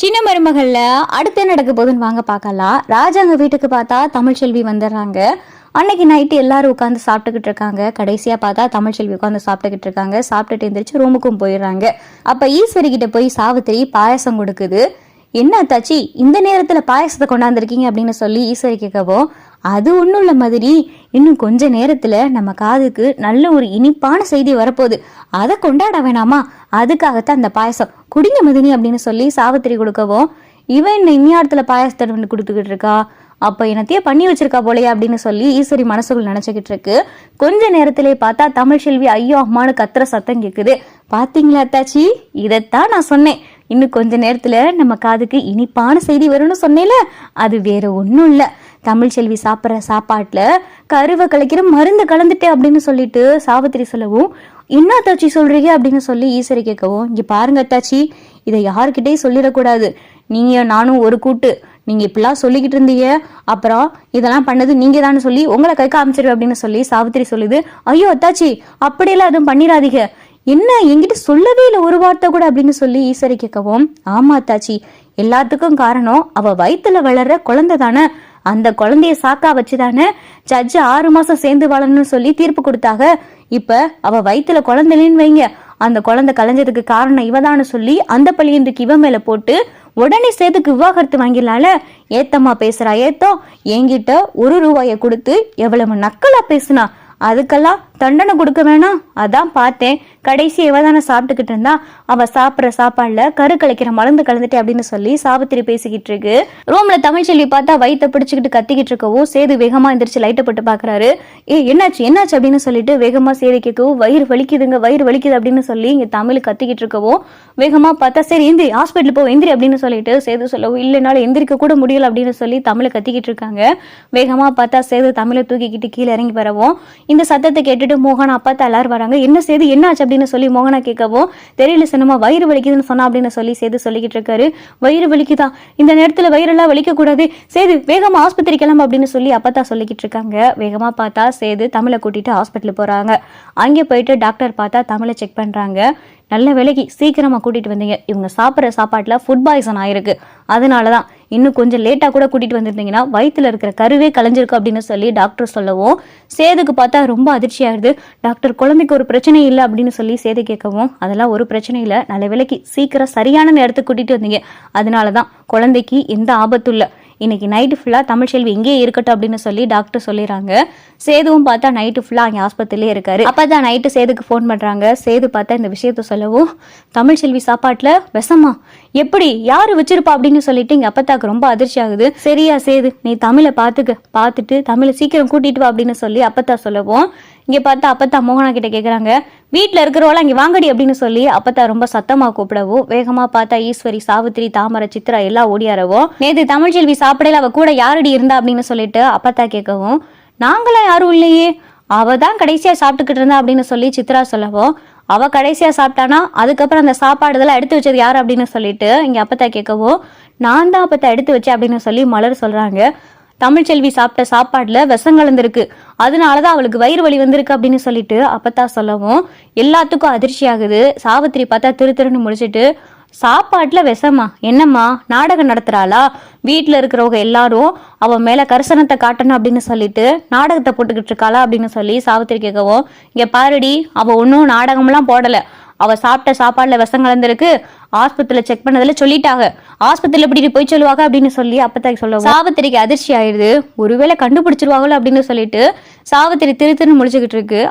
சின்ன மருமகள்ல அடுத்து நடக்க போகுதுன்னு வாங்க பார்க்கலாம். ராஜாங்க வீட்டுக்கு பார்த்தா தமிழ்ச்செல்வி வந்துடுறாங்க. அன்னைக்கு நைட்டு எல்லாரும் உட்காந்து சாப்பிட்டுக்கிட்டு இருக்காங்க. கடைசியா பார்த்தா தமிழ்ச்செல்வி உட்காந்து சாப்பிட்டுக்கிட்டு இருக்காங்க. சாப்பிட்டுட்டு எந்திரிச்சு ரூமுக்கும் போயிடுறாங்க. அப்ப ஈஸ்வரி கிட்ட போய் சாவித்திரி பாயசம் கொடுக்குது. என்ன தாச்சி இந்த நேரத்துல பாயசத்தை கொண்டாந்துருக்கீங்க அப்படின்னு சொல்லி ஈஸ்வரி கேட்கவும் அது ஒன்றும் இல்லை மாதிரி. இன்னும் கொஞ்ச நேரத்தில் நம்ம காதுக்கு நல்ல ஒரு இனிப்பான செய்தி வரப்போகுது. அதை கொண்டாட வேணாமா? அதுக்காகத்தான் அந்த பாயசம். குடிங்க மதினி அப்படின்னு சொல்லி சாவித்திரி கொடுக்கவும் இவன் என்ன இந்நியாரத்துல பாயசத்தை வந்து கொடுத்துக்கிட்டு இருக்கா? அப்போ என்னத்தையே பண்ணி வச்சிருக்கா போலையே அப்படின்னு சொல்லி ஈஸ்வரி மனசுக்குள் நினச்சிக்கிட்டு இருக்கு. கொஞ்ச நேரத்திலே பார்த்தா தமிழ் செல்வி ஐயோ அம்மானு கத்துற சத்தம் கேட்குது பார்த்தீங்களா அத்தாச்சி? இதைத்தான் நான் சொன்னேன். இன்னும் கொஞ்ச நேரத்தில் நம்ம காதுக்கு இனிப்பான செய்தி வரும்னு சொன்னேல அது வேற ஒன்றும் இல்லை தமிழ்ச்செல்வி சாப்பிட்ற சாப்பாட்டில் கருவை கலைக்கிற மருந்து கலந்துட்டேன் அப்படின்னு சொல்லிட்டு சாவித்திரி சொல்லவும் என்ன அத்தாச்சி சொல்றீங்க? அப்படின்னு சொல்லி ஈஸ்வரி கேட்கவும் இங்கே பாருங்க அத்தாச்சி இதை யாருக்கிட்டேயும் சொல்லிடக்கூடாது. நீங்கள் நானும் ஒரு கூட்டு. நீங்கள் இப்படிலாம் சொல்லிக்கிட்டு இருந்தீங்க. அப்புறம் இதெல்லாம் பண்ணது நீங்கள் தானே சொல்லி உங்களை கை காமிச்சிரு அப்படின்னு சொல்லி சாவித்திரி சொல்லுது. ஐயோ அத்தாச்சி அப்படியெல்லாம் எதுவும் பண்ணிடாதீங்க. என்ன என்கிட்ட சொல்லவே இல்லை ஒரு வார்த்தை கூட அப்படின்னு சொல்லி ஈஸ்வரி கேட்கவும் ஆமா அத்தாச்சி எல்லாத்துக்கும் காரணம் அவ வயிற்றுல வளர்ற குழந்தை தானே அந்த குழந்தைய சாக்கா வச்சுதானே ஜட்ஜு ஆறு மாசம் சேர்ந்து வாழணும்னு சொல்லி தீர்ப்பு கொடுத்தாங்க. இப்ப அவ வயித்துல குழந்தைன்னு வைங்க. அந்த குழந்தை கலைஞ்சதுக்கு காரணம் இவதான்னு சொல்லி அந்த பழி இன்றைக்கு இவன் மேல போட்டு உடனே சேர்த்துக்கு விவாகரத்து வாங்கிடலாம்ல? ஏத்தம்மா பேசுறா ஏத்தோ. என்கிட்ட ஒரு ரூபாயை கொடுத்து எவ்வளவு நக்கலா பேசுனா? அதுக்கெல்லாம் தண்டனை கொடுக்க வேணாம். அதான் பார்த்தேன். கடைசி இவ தானே சாப்பிட்டுக்கிட்டு இருந்தா. அவ சாப்பிட்ற சாப்பாடுல கரு கலைக்கிற மருந்து கலந்துட்டே அப்படின்னு சொல்லி சாவித்திரி பேசிக்கிட்டு இருக்கு. ரூம்ல தமிழ்ச்செல்வி பார்த்தா வயிற்ற பிடிச்சிக்கிட்டு கத்திக்கிட்டு இருக்கவும் சேது வேகமா எந்திரிச்சு லைட்டை போட்டு பாக்குறாரு ஏ என்னாச்சு? என்னாச்சு? அப்படின்னு சொல்லிட்டு வேகமா சேது கேட்கவும் வயிறு வலிக்குதுங்க வயிறு வலிக்குது அப்படின்னு சொல்லி இங்க தமிழ் கத்திக்கிட்டு இருக்கவும் வேகமா பார்த்தா சரி எந்திரி ஹாஸ்பிட்டல் போ எந்திரி அப்படின்னு சொல்லிட்டு சேது சொல்லவும் இல்லைனாலும் எந்திரிக்க கூட முடியல அப்படின்னு சொல்லி தமிழை கத்திக்கிட்டு இருக்காங்க. வேகமா பார்த்தா சேது தமிழை தூக்கிக்கிட்டு கீழே இறங்கி வரவும் இந்த சத்தத்தை கேட்டுட்டு மோகனா பார்த்து எல்லாரும் வராங்க. என்ன சேது என்னாச்சு அப்படின்னு சொல்லி மோகனா கேட்கவும் தெரியல சினிமா வயிறு வலிக்குதுன்னு சொன்னா அப்படின்னு சொல்லி சேது சொல்லிக்கிட்டு இருக்காரு. வயிறு வலிக்குதா? இந்த நேரத்துல வயிறெல்லாம் வலிக்க கூடாது சேது வேகமா ஆஸ்பத்திரி கிளம்பு அப்படின்னு சொல்லி அப்பத்தா சொல்லிக்கிட்டு இருக்காங்க. வேகமா பார்த்தா சேது தமிழை கூட்டிட்டு ஹாஸ்பிட்டல் போறாங்க. அங்கே போயிட்டு டாக்டர் பார்த்தா தமிழை செக் பண்றாங்க. நல்ல விலைக்கு சீக்கிரமா கூட்டிட்டு வந்தீங்க. இவங்க சாப்பிட்ற சாப்பாட்டுல ஃபுட் பாய்சன் ஆயிருக்கு. அதனாலதான் இன்னும் கொஞ்சம் லேட்டாக கூட கூட்டிகிட்டு வந்திருந்தீங்கன்னா வயிற்றுல இருக்கிற கருவே கலைஞ்சிருக்கு அப்படின்னு சொல்லி டாக்டர் சொல்லவும் சேதுக்கு பார்த்தா ரொம்ப அதிர்ச்சி ஆகுது டாக்டர் குழந்தைக்கு ஒரு பிரச்சனை இல்லை அப்படின்னு சொல்லி சேது கேட்கவும் அதெல்லாம் ஒரு பிரச்சனை இல்லை. நல்ல விலைக்கு சீக்கிரம் சரியான நேரத்துக்கு கூட்டிகிட்டு வந்தீங்க. அதனாலதான் குழந்தைக்கு எந்த ஆபத்தும் இல்லை. இன்னைக்கு நைட்டு ஃபுல்லாக தமிழ்ச்செல்வி இங்கேயே இருக்கட்டும் அப்படின்னு சொல்லி டாக்டர் சொல்லிடுறாங்க. சேதுவும் பார்த்தா நைட்டு ஃபுல்லாக அங்கே ஆஸ்பத்திரியிலே இருக்காரு. அப்போ தான் நைட்டு சேதுக்கு ஃபோன் பண்ணுறாங்க சேது பார்த்தா இந்த விஷயத்த சொல்லவும் தமிழ்ச்செல்வி சாப்பாட்டில் விஷமா? எப்படி? யார் வச்சிருப்பா? அப்படின்னு சொல்லிட்டு இங்கே அப்பத்தாக்கு ரொம்ப அதிர்ச்சி ஆகுது. சரியா சேது நீ தமிழை பார்த்துக்க. பார்த்துட்டு தமிழை சீக்கிரம் கூட்டிட்டு வா அப்படின்னு சொல்லி அப்பத்தா சொல்லவும் இங்கே பார்த்தா அப்பத்தா மோகனா கிட்ட கேட்குறாங்க வீட்டில் இருக்கிறவள அங்கே வாங்கடி அப்படின்னு சொல்லி அப்பத்தா ரொம்ப சத்தமாக கூப்பிடவும் வேகமாக பார்த்தா ஈஸ்வரி சாவித்திரி தாமரை சித்ரா எல்லாம் ஓடியாரவும் நேற்று தமிழ்ச்செல்வி சாப்பிடல அவள் கூட யாரடி இருந்தா அப்படின்னு சொல்லிட்டு அப்பத்தா கேட்கவும் நாங்களாம் யாரும் இல்லையே. அவ தான் கடைசியாக சாப்பிட்டுக்கிட்டு இருந்தா அப்படின்னு சொல்லி சித்ரா சொல்லவும் அவ கடைசியா சாப்பிட்டானா அதுக்கப்புறம் அந்த சாப்பாடு இதெல்லாம் எடுத்து வச்சது யார் அப்படின்னு சொல்லிட்டு இங்க அப்பத்தா கேட்கவும் நான் தான் அப்பத்தா எடுத்து வச்சேன் அப்படின்னு சொல்லி மலர் சொல்றாங்க. தமிழ்ச்செல்வி சாப்பிட்ட சாப்பாடுல விஷம் கலந்துருக்கு. அதனாலதான் அவளுக்கு வயிறு வலி வந்திருக்கு அப்படின்னு சொல்லிட்டு அப்பத்தா சொல்லவும் எல்லாத்துக்கும் அதிர்ச்சி ஆகுது. சாவித்திரி பார்த்தா திரு திருன்னு முடிச்சுட்டு சாப்பாட்டுல விஷமா? என்னம்மா? நாடகம் நடத்துறாளா? வீட்டில் இருக்கிறவங்க எல்லாரும் அவன் மேல கரிசனத்தை காட்டணும் அப்படின்னு சொல்லிட்டு நாடகத்தை போட்டுக்கிட்டு இருக்காளா அப்படின்னு சொல்லி சாவித்திரி கேட்கவும் இங்க பாருடி அவ ஒன்றும் நாடகம்லாம் போடல. அவ சாப்பிட்ட சாப்பாடுல விஷம் கலந்திருக்கு. ஆஸ்பத்திரியில செக் பண்ணதுல சொல்லிட்டாங்க. ஆஸ்பத்திரியில எப்படி போய் சொல்லுவாங்க அப்படின்னு சொல்லி அப்பத்தாக்கு சொல்லுவோம் சாவித்திரிக்கு அதிர்ச்சி ஆயிடுது. ஒருவேளை கண்டுபிடிச்சிருவாங்களோ அப்படின்னு சொல்லிட்டு சாவித்திரி திரு திருன்னு முடிச்சுக்கிட்டு இருக்கு.